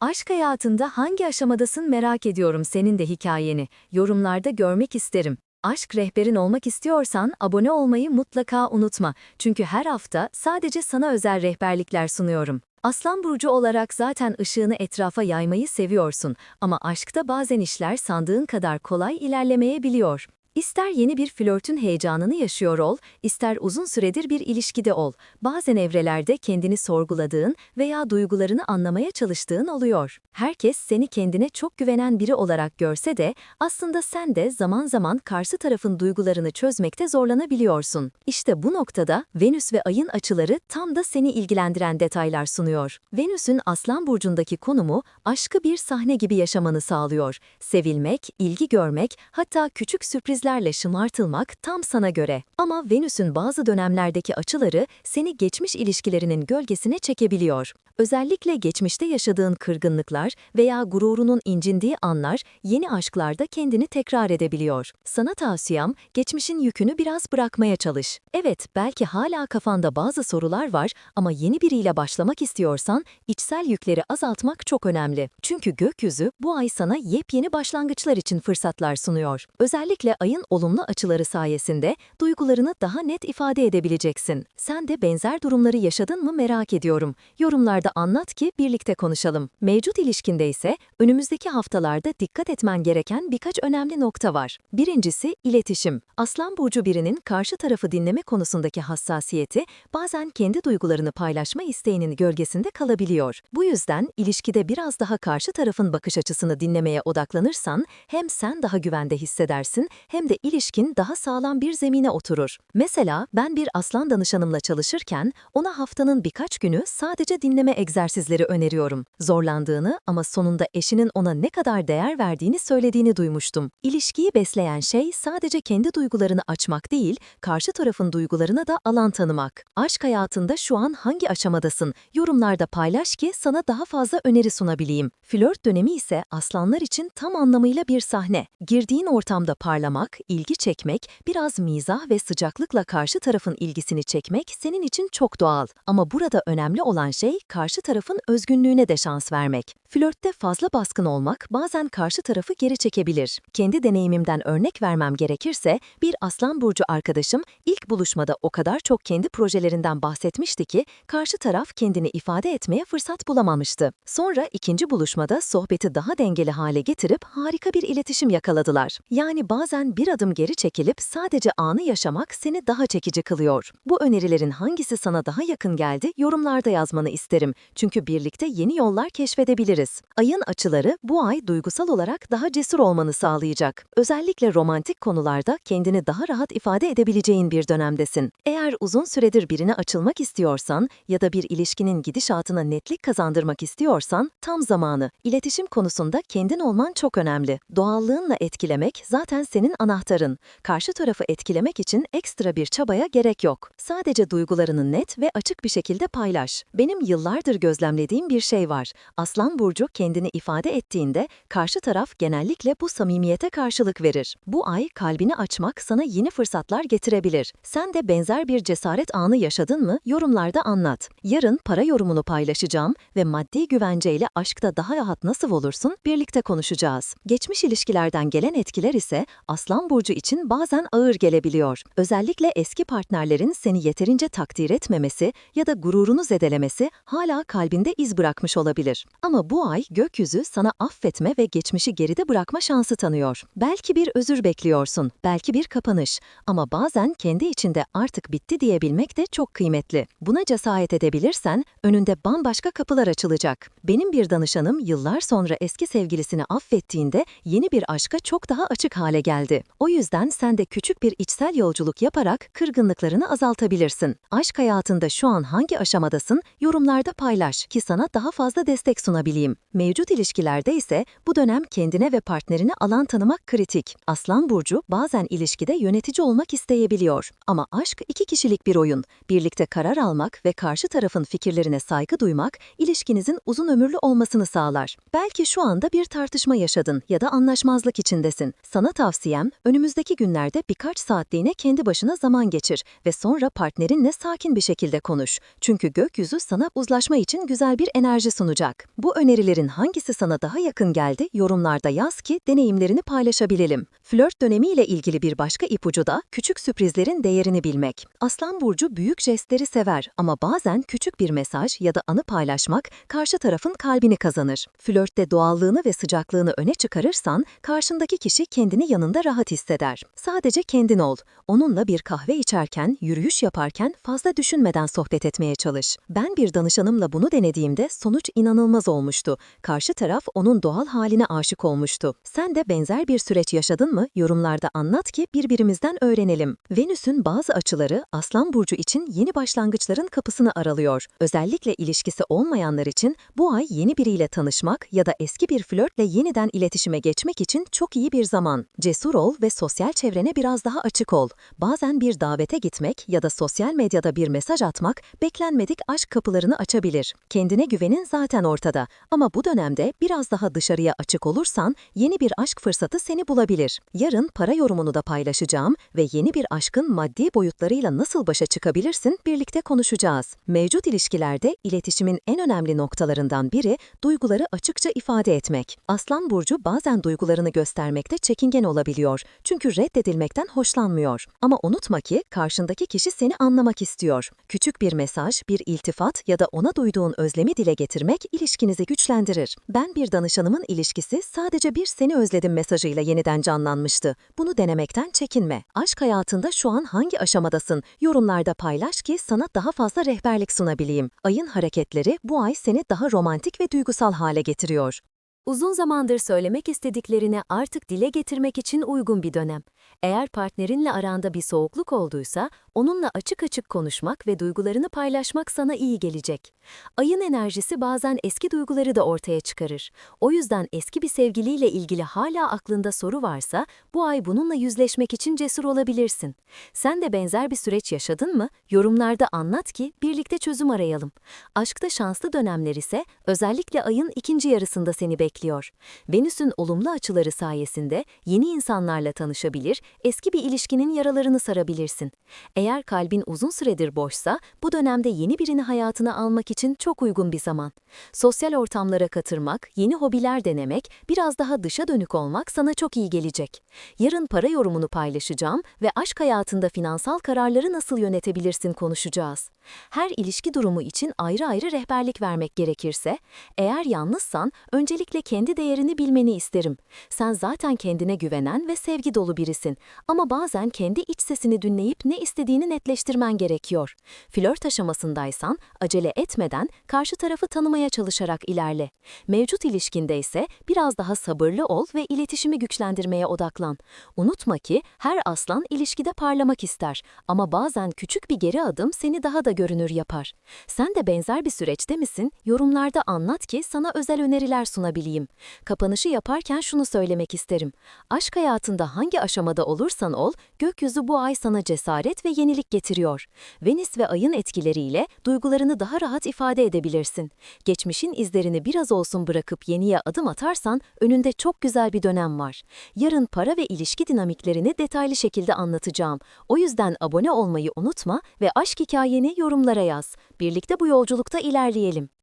Aşk hayatında hangi aşamadasın merak ediyorum senin de hikayeni. Yorumlarda görmek isterim. Aşk rehberin olmak istiyorsan abone olmayı mutlaka unutma. Çünkü her hafta sadece sana özel rehberlikler sunuyorum. Aslan burcu olarak zaten ışığını etrafa yaymayı seviyorsun ama aşkta bazen işler sandığın kadar kolay ilerlemeyebiliyor. İster yeni bir flörtün heyecanını yaşıyor ol, ister uzun süredir bir ilişkide ol. Bazen evrelerde kendini sorguladığın veya duygularını anlamaya çalıştığın oluyor. Herkes seni kendine çok güvenen biri olarak görse de aslında sen de zaman zaman karşı tarafın duygularını çözmekte zorlanabiliyorsun. İşte bu noktada Venüs ve Ay'ın açıları tam da seni ilgilendiren detaylar sunuyor. Venüs'ün Aslan burcundaki konumu aşkı bir sahne gibi yaşamanı sağlıyor. Sevilmek, ilgi görmek, hatta küçük sürprizler sürprizlerle şımartılmak tam sana göre. Ama Venüs'ün bazı dönemlerdeki açıları seni geçmiş ilişkilerinin gölgesine çekebiliyor. Özellikle geçmişte yaşadığın kırgınlıklar veya gururunun incindiği anlar yeni aşklarda kendini tekrar edebiliyor. Sana tavsiyem geçmişin yükünü biraz bırakmaya çalış. Evet, belki hala kafanda bazı sorular var ama yeni biriyle başlamak istiyorsan içsel yükleri azaltmak çok önemli. Çünkü gökyüzü bu ay sana yepyeni başlangıçlar için fırsatlar sunuyor. Özellikle ayın olumlu açıları sayesinde duygularını daha net ifade edebileceksin. Sen de benzer durumları yaşadın mı merak ediyorum. Yorumlarda anlat ki birlikte konuşalım. Mevcut ilişkinde ise önümüzdeki haftalarda dikkat etmen gereken birkaç önemli nokta var. Birincisi iletişim. Aslan burcu birinin karşı tarafı dinleme konusundaki hassasiyeti bazen kendi duygularını paylaşma isteğinin gölgesinde kalabiliyor. Bu yüzden ilişkide biraz daha karşı tarafın bakış açısını dinlemeye odaklanırsan hem sen daha güvende hissedersin hem de ilişkin daha sağlam bir zemine oturur. Mesela ben bir aslan danışanımla çalışırken ona haftanın birkaç günü sadece dinleme egzersizleri öneriyorum. Zorlandığını ama sonunda eşinin ona ne kadar değer verdiğini söylediğini duymuştum. İlişkiyi besleyen şey sadece kendi duygularını açmak değil, karşı tarafın duygularına da alan tanımak. Aşk hayatında şu an hangi aşamadasın? Yorumlarda paylaş ki sana daha fazla öneri sunabileyim. Flört dönemi ise aslanlar için tam anlamıyla bir sahne. Girdiğin ortamda parlamak, ilgi çekmek, biraz mizah ve sıcaklıkla karşı tarafın ilgisini çekmek senin için çok doğal. Ama burada önemli olan şey karşı tarafın özgünlüğüne de şans vermek. Flörtte fazla baskın olmak bazen karşı tarafı geri çekebilir. Kendi deneyimimden örnek vermem gerekirse bir aslan burcu arkadaşım ilk buluşmada o kadar çok kendi projelerinden bahsetmişti ki karşı taraf kendini ifade etmeye fırsat bulamamıştı. Sonra ikinci buluşmada sohbeti daha dengeli hale getirip harika bir iletişim yakaladılar. Yani bazen bir adım geri çekilip sadece anı yaşamak seni daha çekici kılıyor. Bu önerilerin hangisi sana daha yakın geldi yorumlarda yazmanı isterim. Çünkü birlikte yeni yollar keşfedebiliriz. Ayın açıları bu ay duygusal olarak daha cesur olmanı sağlayacak. Özellikle romantik konularda kendini daha rahat ifade edebileceğin bir dönemdesin. Eğer uzun süredir birine açılmak istiyorsan ya da bir ilişkinin gidişatına netlik kazandırmak istiyorsan tam zamanı. İletişim konusunda kendin olman çok önemli. Doğallığınla etkilemek zaten senin anahtarın. Karşı tarafı etkilemek için ekstra bir çabaya gerek yok. Sadece duygularını net ve açık bir şekilde paylaş. Benim yıllardır gözlemlediğim bir şey var. Aslan burcu kendini ifade ettiğinde karşı taraf genellikle bu samimiyete karşılık verir. Bu ay kalbini açmak sana yeni fırsatlar getirebilir. Sen de benzer bir cesaret anı yaşadın mı? Yorumlarda anlat. Yarın para yorumunu paylaşacağım ve maddi güvenceyle aşkta daha rahat nasıl olursun birlikte konuşacağız. Geçmiş ilişkilerden gelen etkiler ise Aslan burcu için bazen ağır gelebiliyor. Özellikle eski partnerlerin seni yeterince takdir etmemesi ya da gururunu zedelemesi hala kalbinde iz bırakmış olabilir. Ama bu ay gökyüzü sana affetme ve geçmişi geride bırakma şansı tanıyor. Belki bir özür bekliyorsun, belki bir kapanış ama bazen kendi içinde artık bitti diyebilmek de çok kıymetli. Buna cesaret edebilirsen önünde bambaşka kapılar açılacak. Benim bir danışanım yıllar sonra eski sevgilisini affettiğinde yeni bir aşka çok daha açık hale geldi. O yüzden sen de küçük bir içsel yolculuk yaparak kırgınlıklarını azaltabilirsin. Aşk hayatında şu an hangi aşamadasın? Yorumlarda paylaş ki sana daha fazla destek sunabileyim. Mevcut ilişkilerde ise bu dönem kendine ve partnerine alan tanımak kritik. Aslan burcu bazen ilişkide yönetici olmak isteyebiliyor. Ama aşk iki kişilik bir oyun. Birlikte karar almak ve karşı tarafın fikirlerine saygı duymak ilişkinizin uzun ömürlü olmasını sağlar. Belki şu anda bir tartışma yaşadın ya da anlaşmazlık içindesin. Sana tavsiyem önümüzdeki günlerde birkaç saatliğine kendi başına zaman geçir ve sonra partnerinle sakin bir şekilde konuş. Çünkü gökyüzü sana uzlaşma için güzel bir enerji sunacak. Bu öneri önerilerin hangisi sana daha yakın geldi yorumlarda yaz ki deneyimlerini paylaşabilelim. Flört dönemiyle ilgili bir başka ipucu da küçük sürprizlerin değerini bilmek. Aslan Burcu büyük jestleri sever ama bazen küçük bir mesaj ya da anı paylaşmak karşı tarafın kalbini kazanır. Flörtte doğallığını ve sıcaklığını öne çıkarırsan karşındaki kişi kendini yanında rahat hisseder. Sadece kendin ol. Onunla bir kahve içerken, yürüyüş yaparken fazla düşünmeden sohbet etmeye çalış. Ben bir danışanımla bunu denediğimde sonuç inanılmaz olmuştu. Karşı taraf onun doğal haline aşık olmuştu. Sen de benzer bir süreç yaşadın mı? Yorumlarda anlat ki birbirimizden öğrenelim. Venüs'ün bazı açıları Aslan Burcu için yeni başlangıçların kapısını aralıyor. Özellikle ilişkisi olmayanlar için bu ay yeni biriyle tanışmak ya da eski bir flörtle yeniden iletişime geçmek için çok iyi bir zaman. Cesur ol ve sosyal çevrene biraz daha açık ol. Bazen bir davete gitmek ya da sosyal medyada bir mesaj atmak beklenmedik aşk kapılarını açabilir. Kendine güvenin zaten ortada ama bu dönemde biraz daha dışarıya açık olursan yeni bir aşk fırsatı seni bulabilir. Yarın para yorumunu da paylaşacağım ve yeni bir aşkın maddi boyutlarıyla nasıl başa çıkabilirsin birlikte konuşacağız. Mevcut ilişkilerde iletişimin en önemli noktalarından biri duyguları açıkça ifade etmek. Aslan burcu bazen duygularını göstermekte çekingen olabiliyor çünkü reddedilmekten hoşlanmıyor. Ama unutma ki karşındaki kişi seni anlamak istiyor. Küçük bir mesaj, bir iltifat ya da ona duyduğun özlemi dile getirmek ilişkinizi güçlendirir. Ben bir danışanımın ilişkisi sadece bir seni özledim mesajıyla yeniden canlanmıştı. Bunu denemekten çekinme. Aşk hayatında şu an hangi aşamadasın? Yorumlarda paylaş ki sana daha fazla rehberlik sunabileyim. Ayın hareketleri bu ay seni daha romantik ve duygusal hale getiriyor. Uzun zamandır söylemek istediklerini artık dile getirmek için uygun bir dönem. Eğer partnerinle aranda bir soğukluk olduysa, onunla açık açık konuşmak ve duygularını paylaşmak sana iyi gelecek. Ayın enerjisi bazen eski duyguları da ortaya çıkarır. O yüzden eski bir sevgiliyle ilgili hala aklında soru varsa, bu ay bununla yüzleşmek için cesur olabilirsin. Sen de benzer bir süreç yaşadın mı? Yorumlarda anlat ki birlikte çözüm arayalım. Aşkta şanslı dönemler ise özellikle ayın ikinci yarısında seni bekliyor. Venüs'ün olumlu açıları sayesinde yeni insanlarla tanışabilir, eski bir ilişkinin yaralarını sarabilirsin. Eğer kalbin uzun süredir boşsa, bu dönemde yeni birini hayatına almak için çok uygun bir zaman. Sosyal ortamlara katırmak, yeni hobiler denemek, biraz daha dışa dönük olmak sana çok iyi gelecek. Yarın para yorumunu paylaşacağım ve aşk hayatında finansal kararları nasıl yönetebilirsin konuşacağız. Her ilişki durumu için ayrı ayrı rehberlik vermek gerekirse, eğer yalnızsan öncelikle kendi değerini bilmeni isterim. Sen zaten kendine güvenen ve sevgi dolu birisin ama bazen kendi iç sesini dinleyip ne istediğini netleştirmen gerekiyor. Flört aşamasındaysan acele etmeden karşı tarafı tanımaya çalışarak ilerle. Mevcut ilişkinde ise biraz daha sabırlı ol ve iletişimi güçlendirmeye odaklan. Unutma ki her aslan ilişkide parlamak ister ama bazen küçük bir geri adım seni daha da görünür yapar. Sen de benzer bir süreçte misin? Yorumlarda anlat ki sana özel öneriler sunabileyim. Kapanışı yaparken şunu söylemek isterim. Aşk hayatında hangi aşamada olursan ol, gökyüzü bu ay sana cesaret ve yenilik getiriyor. Venüs ve ayın etkileriyle duygularını daha rahat ifade edebilirsin. Geçmişin izlerini biraz olsun bırakıp yeniye adım atarsan önünde çok güzel bir dönem var. Yarın para ve ilişki dinamiklerini detaylı şekilde anlatacağım. O yüzden abone olmayı unutma ve aşk hikayeni yorumlara yaz. Birlikte bu yolculukta ilerleyelim.